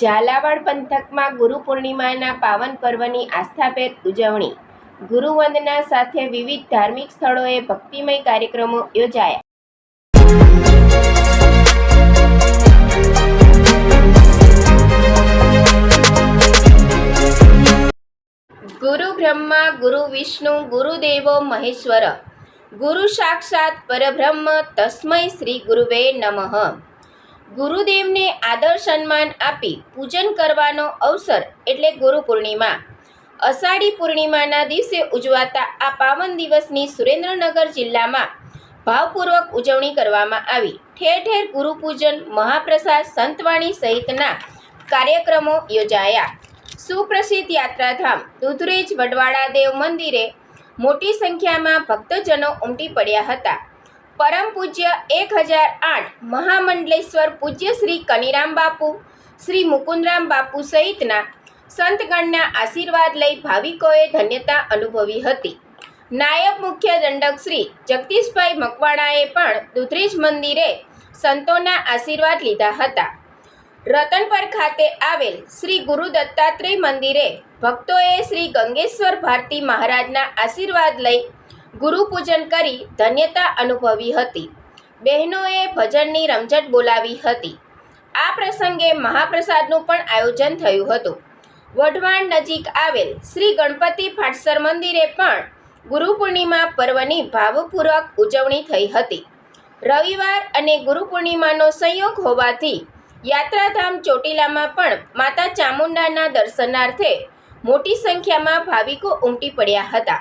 ઝાલાવાડ પંથકમાં ગુરુ પૂર્ણિમાના પાવન પર્વની આસ્થાભેર ઉજવણી. ગુરુવંદના સાથે વિવિધ ધાર્મિક સ્થળોએ ભક્તિમય કાર્યક્રમો યોજાયા. ગુરુ બ્રહ્મા, ગુરુ વિષ્ણુ ગુરુદેવો મહેશ્વર. ગુરુ સાક્ષાત પરબ્રહ્મ તસ્મૈ શ્રી ગુરુવે નમઃ. ગુરુદેવને આદર સન્માન આપી પૂજન કરવાનો અવસર એટલે ગુરુ પૂર્ણિમા. અષાઢી પૂર્ણિમાના દિવસે ઉજવાતા આ પાવન દિવસની સુરેન્દ્રનગર જિલ્લામાં ભાવપૂર્વક ઉજવણી કરવામાં આવી. ઠેર ઠેર ગુરુ પૂજન, મહાપ્રસાદ, સંતવાણી સહિતના કાર્યક્રમો યોજાયા. સુપ્રસિદ્ધ યાત્રાધામ દુધરેજ વડવાળા દેવ મંદિરે મોટી સંખ્યામાં ભક્તજનો ઉમટી પડ્યા હતા. પરમ પૂજ્ય એક હજાર આઠ મહામંડલેશ્વર પૂજ્ય શ્રી કનિરામ બાપુ, શ્રી મુકુંદરામ બાપુ સહિતના સંતગણના આશીર્વાદ લઈ ભાવિકોએ ધન્યતા અનુભવી હતી. નાયબ મુખ્ય દંડક શ્રી જગદીશભાઈ મકવાણાએ પણ દુધરેજ મંદિરે સંતોના આશીર્વાદ લીધા હતા. રતનપર ખાતે આવેલ શ્રી ગુરુ દત્તાત્રેય મંદિરે ભક્તોએ શ્રી ગંગેશ્વર ભારતી મહારાજના આશીર્વાદ લઈ ગુરુ પૂજન કરી ધન્યતા અનુભવી હતી. બહેનોએ ભજનની રમઝટ બોલાવી હતી. આ પ્રસંગે મહાપ્રસાદનું પણ આયોજન થયું હતું. વઢવાણ નજીક આવેલ શ્રી ગણપતિ ફાટસર મંદિરે પણ ગુરુ પૂર્ણિમા પર્વની ભાવપૂર્વક ઉજવણી થઈ હતી. રવિવાર અને ગુરુ પૂર્ણિમાનો સંયોગ હોવાથી યાત્રાધામ ચોટીલામાં પણ માતા ચામુંડાના દર્શનાર્થે મોટી સંખ્યામાં ભાવિકો ઉમટી પડ્યા હતા.